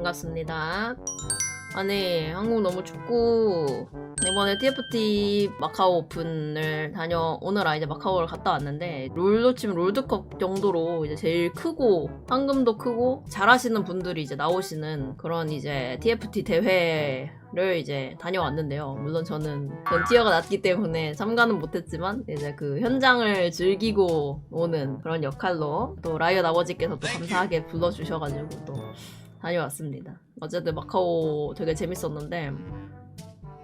반갑습니다. 아니, 한국 너무 춥고, 이번에 TFT 마카오 오픈을 다녀, 오늘 이제 마카오를 갔다 왔는데, 롤로 치면 롤드컵 정도로 이제 제일 크고, 황금도 크고, 잘하시는 분들이 이제 나오시는 그런 이제 TFT 대회 를 이제 다녀왔는데요. 물론 저는 전 티어가 낮기 때문에 참가는 못했지만, 이제 그 현장을 즐기고 오는 그런 역할로 또 라이엇 아버지께서 또 감사하게 불러주셔가지고 또 다녀왔습니다. 어쨌든 마카오 되게 재밌었는데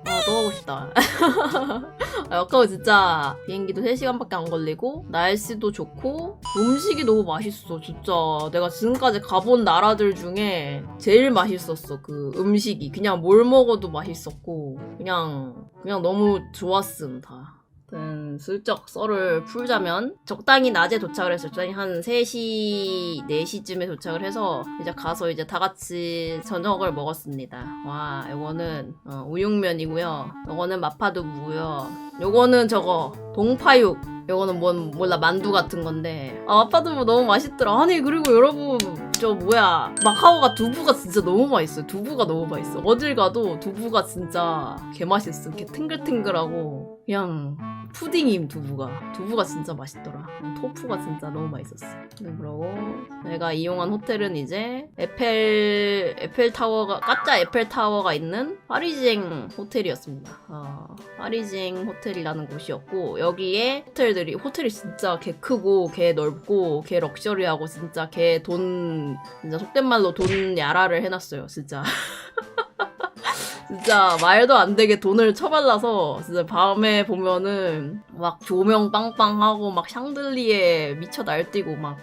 아, 또 가고 싶다. 아, 마카오 진짜 비행기도 3시간밖에 안 걸리고 날씨도 좋고 음식이 너무 맛있어. 진짜 내가 지금까지 가본 나라들 중에 제일 맛있었어. 그 음식이 그냥 뭘 먹어도 맛있었고 그냥 그냥 너무 좋았음 다. 아 슬쩍 썰을 풀자면 적당히 낮에 도착을 했어요. 적당히 한 3시, 4시쯤에 도착을 해서 이제 가서 이제 다 같이 저녁을 먹었습니다. 와, 요거는 어, 우육면이고요. 요거는 마파두부고요. 요거는 저거 동파육. 요거는 뭔 몰라 만두 같은 건데 아 마파두부 너무 맛있더라. 아니 그리고 여러분 저 뭐야 마카오가 두부가 진짜 너무 맛있어요. 두부가 너무 맛있어. 어딜 가도 두부가 진짜 개 맛있어. 이렇게 탱글탱글하고 그냥 푸딩임 두부가. 두부가 진짜 맛있더라. 토프가 진짜 너무 맛있었어. 네, 그러고 내가 이용한 호텔은 이제 에펠 에펠타워가 가짜 에펠타워가 있는 파리쟁 호텔이었습니다. 어, 파리쟁 호텔이라는 곳이었고 여기에 호텔들이 호텔이 진짜 개 크고 개 넓고 개 럭셔리하고 진짜 개 돈 진짜 속된 말로 돈 야라를 해놨어요 진짜 진짜 말도 안 되게 돈을 쳐발라서 진짜 밤에 보면은 막 조명 빵빵하고 막 샹들리에 미쳐 날뛰고 막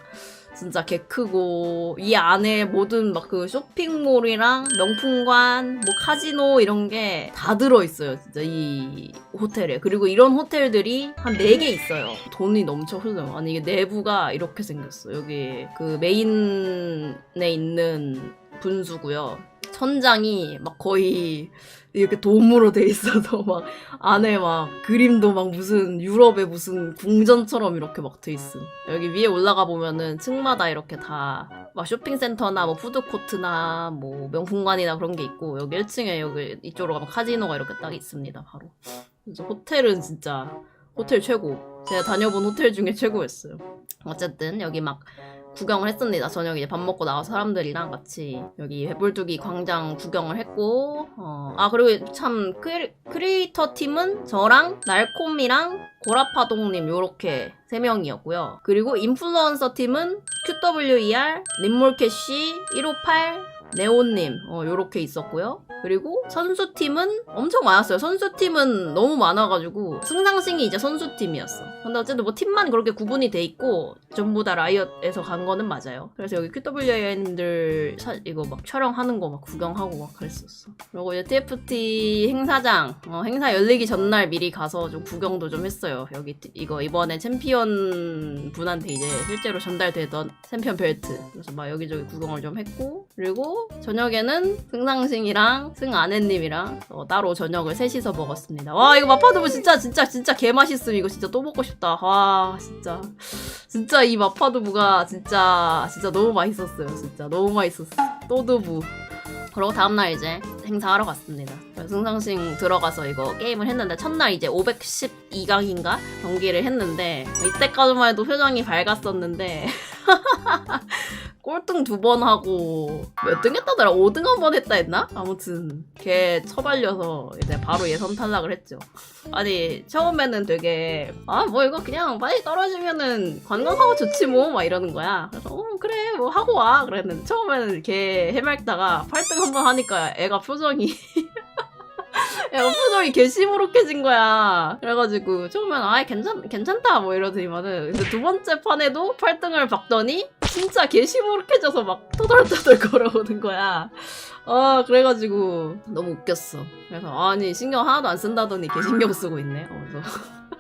진짜 개 크고 이 안에 모든 막 그 쇼핑몰이랑 명품관 뭐 카지노 이런 게 다 들어있어요 진짜 이 호텔에. 그리고 이런 호텔들이 한 4개 있어요. 돈이 넘쳐 흘러요 아니 이게 내부가 이렇게 생겼어 여기 그 메인에 있는 분수고요 천장이 막 거의 이렇게 돔으로 돼 있어서 막 안에 막 그림도 막 무슨 유럽의 무슨 궁전처럼 이렇게 막 돼 있음. 여기 위에 올라가 보면은 층마다 이렇게 다 막 쇼핑센터나 뭐 푸드코트나 뭐 명품관이나 그런 게 있고 여기 1층에 여기 이쪽으로 가면 카지노가 이렇게 딱 있습니다. 바로. 그래서 호텔은 진짜 호텔 최고. 제가 다녀본 호텔 중에 최고였어요. 어쨌든 여기 막 구경을 했습니다. 저녁에 이제 밥 먹고 나와서 사람들이랑 같이 여기 회불두기 광장 구경을 했고, 어, 아, 그리고 참, 크리, 크리에이터 팀은 저랑 날콤이랑 고라파동님 요렇게 세 명이었고요. 그리고 인플루언서 팀은 QWER, 님몰캐시, 158, 네온님, 어, 요렇게 있었고요. 그리고 선수팀은 엄청 많았어요. 선수팀은 너무 많아가지고 승상승이 이제 선수팀이었어. 근데 어쨌든 뭐 팀만 그렇게 구분이 돼 있고 전부 다 라이엇에서 간 거는 맞아요. 그래서 여기 QWN들 이거 막 촬영하는 거 막 구경하고 막 그랬었어. 그리고 이제 TFT 행사장 어, 행사 열리기 전날 미리 가서 좀 구경도 좀 했어요. 여기 이거 이번에 챔피언 분한테 이제 실제로 전달되던 챔피언 벨트. 그래서 막 여기저기 구경을 좀 했고 그리고 저녁에는 승상승이랑 승아내님이랑 어, 따로 저녁을 셋이서 먹었습니다. 와 이거 마파두부 진짜 진짜 진짜 개 맛있음. 이거 진짜 또 먹고 싶다. 와 진짜 진짜 이 마파두부가 진짜 진짜 너무 맛있었어요. 진짜 너무 맛있었어. 또두부. 그리고 다음날 이제 행사하러 갔습니다. 승상승 들어가서 이거 게임을 했는데 첫날 이제 512강인가 경기를 했는데 이때까지만 해도 표정이 밝았었는데 꼴등 두 번 하고 몇 등 했다더라? 5등 한 번 했다 했나? 아무튼 걔 처발려서 이제 바로 예선 탈락을 했죠. 아니 처음에는 되게 아 뭐 이거 그냥 빨리 떨어지면은 관광하고 좋지 뭐 막 이러는 거야. 그래서 어 그래 뭐 하고 와 그랬는데 처음에는 걔 해맑다가 8등 한 번 하니까 애가 표정이 야, 표정이 개 시무룩해진 거야. 그래가지고, 처음엔, 아, 괜찮, 괜찮다, 뭐 이러더니만은. 근데 두 번째 판에도 8등을 박더니, 진짜 개 시무룩해져서 막 토덜토덜 걸어오는 거야. 아, 그래가지고, 너무 웃겼어. 그래서, 아니, 신경 하나도 안 쓴다더니 개 신경 쓰고 있네. 어, 그래서.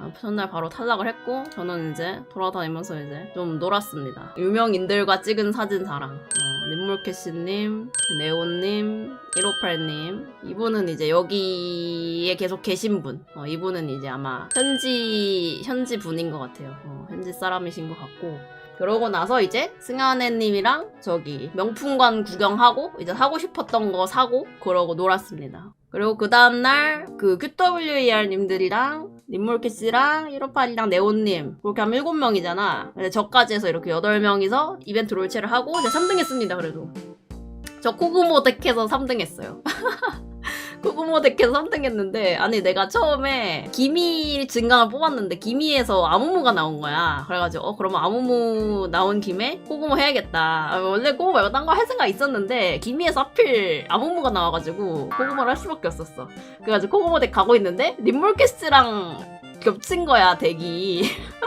아, 첫날 바로 탈락을 했고 저는 이제 돌아다니면서 이제 좀 놀았습니다. 유명인들과 찍은 사진 자랑. 어, 님몰캐시님, 네온님, 158님. 이분은 이제 여기에 계속 계신 분. 어, 이분은 이제 아마 현지 현지 분인 것 같아요. 어, 현지 사람이신 것 같고. 그러고 나서 이제 승현애님이랑 저기 명품관 구경하고 이제 사고 싶었던 거 사고 그러고 놀았습니다. 그리고 그 다음날 그 QWER님들이랑 님몰키씨랑 158이랑 네온님 그렇게 하면 7명이잖아. 근데 저까지 해서 이렇게 8명이서 이벤트 롤체를 하고 이제 3등 했습니다. 그래도. 저 코그모 덱해서 3등 했어요. 코그모 덱해서 3등 했는데 아니 내가 처음에 기미 증강을 뽑았는데 기미에서 아무무가 나온 거야. 그래가지고 어 그러면 아무무 나온 김에 코그모 해야겠다. 아, 원래 코그모 말고 딴 거 할 생각 있었는데 기미에서 하필 아무무가 나와가지고 코그모를 할 수밖에 없었어. 그래가지고 코그모 덱 가고 있는데 림몰캐스랑 겹친 거야 덱이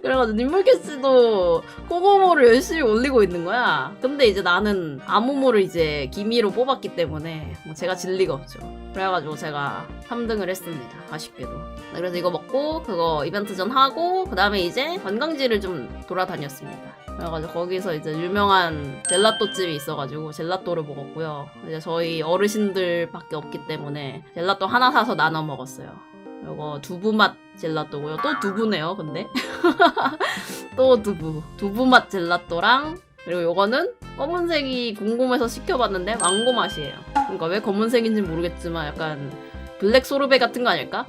그래가지고 님물캐스도 코고모를 열심히 올리고 있는 거야. 근데 이제 나는 아무모를 이제 기미로 뽑았기 때문에 뭐 제가 질 리가 없죠. 그래가지고 제가 3등을 했습니다. 아쉽게도. 네, 그래서 이거 먹고 그거 이벤트 전 하고 그 다음에 이제 관광지를 좀 돌아다녔습니다. 그래가지고 거기서 이제 유명한 젤라또 집이 있어가지고 젤라또를 먹었고요. 이제 저희 어르신들밖에 없기 때문에 젤라또 하나 사서 나눠 먹었어요. 이거 두부 맛 젤라또고요. 또 두부네요, 근데. 또 두부. 두부 맛 젤라또랑 그리고 요거는 검은색이 궁금해서 시켜봤는데 망고 맛이에요. 그러니까 왜 검은색인지 모르겠지만 약간 블랙 소르베 같은 거 아닐까?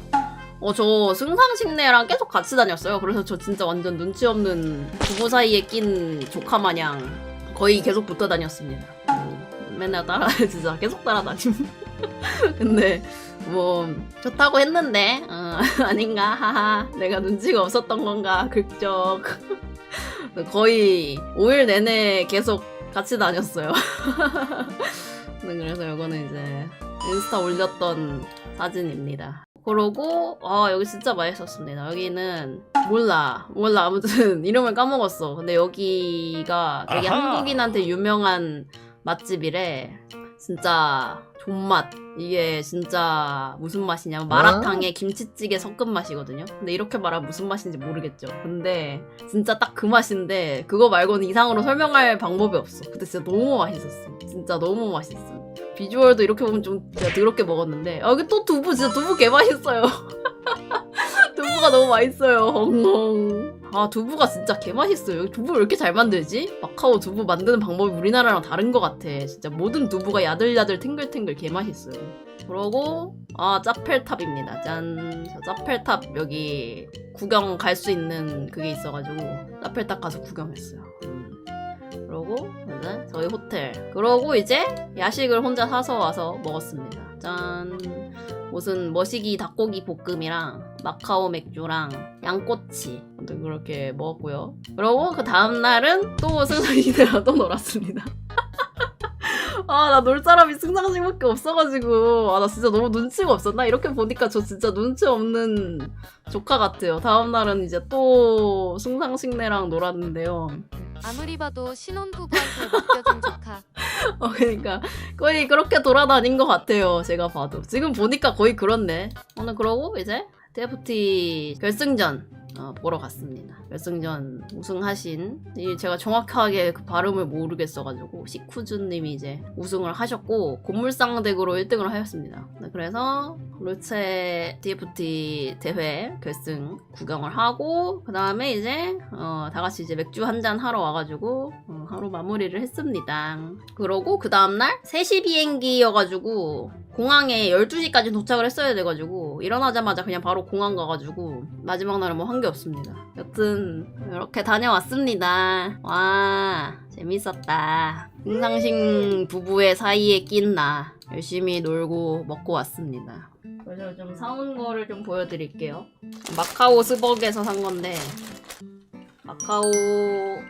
어, 저 승상식내랑 계속 같이 다녔어요. 그래서 저 진짜 완전 눈치 없는 부부 사이에 낀 조카 마냥 거의 계속 붙어 다녔습니다. 음, 맨날 따라, 진짜 계속 따라다님. 근데 뭐 좋다고 했는데 어, 아닌가? 하하. 내가 눈치가 없었던 건가? 극적. 거의 5일 내내 계속 같이 다녔어요. 네, 그래서 이거는 이제 인스타 올렸던 사진입니다. 그러고 아 여기 진짜 맛있었습니다. 여기는 몰라. 몰라. 아무튼 이름을 까먹었어. 근데 여기가 되게 아하. 한국인한테 유명한 맛집이래. 진짜 존맛. 이게 진짜 무슨 맛이냐면 마라탕에 김치찌개 섞은 맛이거든요. 근데 이렇게 말하면 무슨 맛인지 모르겠죠. 근데 진짜 딱 그 맛인데 그거 말고는 이상으로 설명할 방법이 없어. 근데 진짜 너무 맛있었어. 진짜 너무 맛있어. 비주얼도 이렇게 보면 좀 제가 더럽게 먹었는데. 아 여기 또 두부 진짜 두부 개 맛있어요. 두부가 너무 맛있어요. 엉엉 아 두부가 진짜 개 맛있어요. 여기 두부 왜 이렇게 잘 만들지? 마카오 두부 만드는 방법이 우리나라랑 다른 것 같아. 진짜 모든 두부가 야들야들 탱글탱글 개 맛있어요. 그러고 아 짜펠탑입니다. 짠. 저 짜펠탑 여기 구경 갈 수 있는 그게 있어가지고 짜펠탑 가서 구경했어요. 음. 그러고 이제 저희 호텔. 그러고 이제 야식을 혼자 사서 와서 먹었습니다. 짠. 무슨 머시기 닭고기 볶음이랑 마카오 맥주랑 양꼬치 아무튼 그렇게 먹었고요. 그리고 그 다음날은 또 승상이들랑 또 놀았습니다. 아, 나 놀 사람이 승상식밖에 없어가지고. 아, 나 진짜 너무 눈치가 없었나? 이렇게 보니까 저 진짜 눈치 없는 조카 같아요. 다음날은 이제 또 승상식내랑 놀았는데요. 아무리 봐도 신혼부부한테 맡겨준 조카. 어, 그러니까 거의 그렇게 돌아다닌 것 같아요. 제가 봐도 지금 보니까 거의 그렇네. 오늘 그러고 이제 TFT 결승전 어, 보러 갔습니다. 결승전 우승하신 이 제가 정확하게 그 발음을 모르겠어가지고 시쿠즈님이 이제 우승을 하셨고 곤물상 덱으로 1등을 하였습니다. 네, 그래서 롤체 TFT 대회 결승 구경을 하고 그 다음에 이제 어, 다 같이 이제 맥주 한 잔 하러 와가지고 어, 하루 마무리를 했습니다. 그러고 그 다음날 3시 비행기여가지고 공항에 12시까지 도착을 했어야 돼가지고 일어나자마자 그냥 바로 공항 가가지고 마지막 날은 뭐 한 게 없습니다. 여튼 이렇게 다녀왔습니다. 와 재밌었다. 흥상식 부부의 사이에 낀 나 열심히 놀고 먹고 왔습니다. 그래서 좀 사온 거를 좀 보여드릴게요. 마카오 스벅에서 산 건데 마카오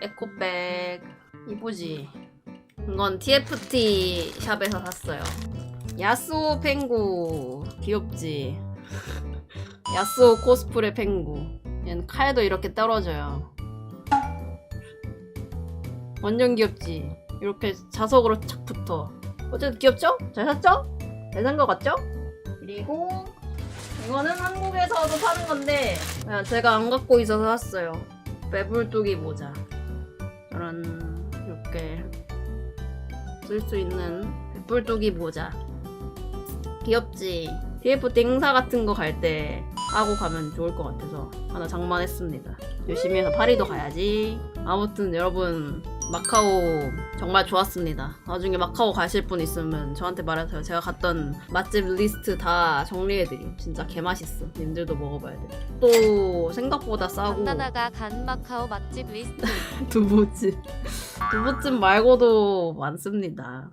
에코백 이쁘지? 이건 TFT 샵에서 샀어요. 야스오 펭구 귀엽지? 야스오 코스프레 펭구 얘는 칼도 이렇게 떨어져요 완전 귀엽지? 이렇게 자석으로 착 붙어 어쨌든 귀엽죠? 잘 샀죠? 잘산거 같죠? 그리고 이거는 한국에서도 파는 건데 그냥 제가 안 갖고 있어서 샀어요 배불뚝이 모자 이런 이렇게 쓸 수 있는 배불뚝이 모자 귀엽지? TFT 행사 같은 거 갈 때 하고 가면 좋을 것 같아서 하나 장만했습니다. 열심히 해서 파리도 가야지. 아무튼 여러분 마카오 정말 좋았습니다. 나중에 마카오 가실 분 있으면 저한테 말하세요. 제가 갔던 맛집 리스트 다 정리해드림. 진짜 개맛있어. 님들도 먹어봐야 돼. 또 생각보다 싸고 강나다가 간 마카오 맛집 리스트 두부집 두부집 말고도 많습니다.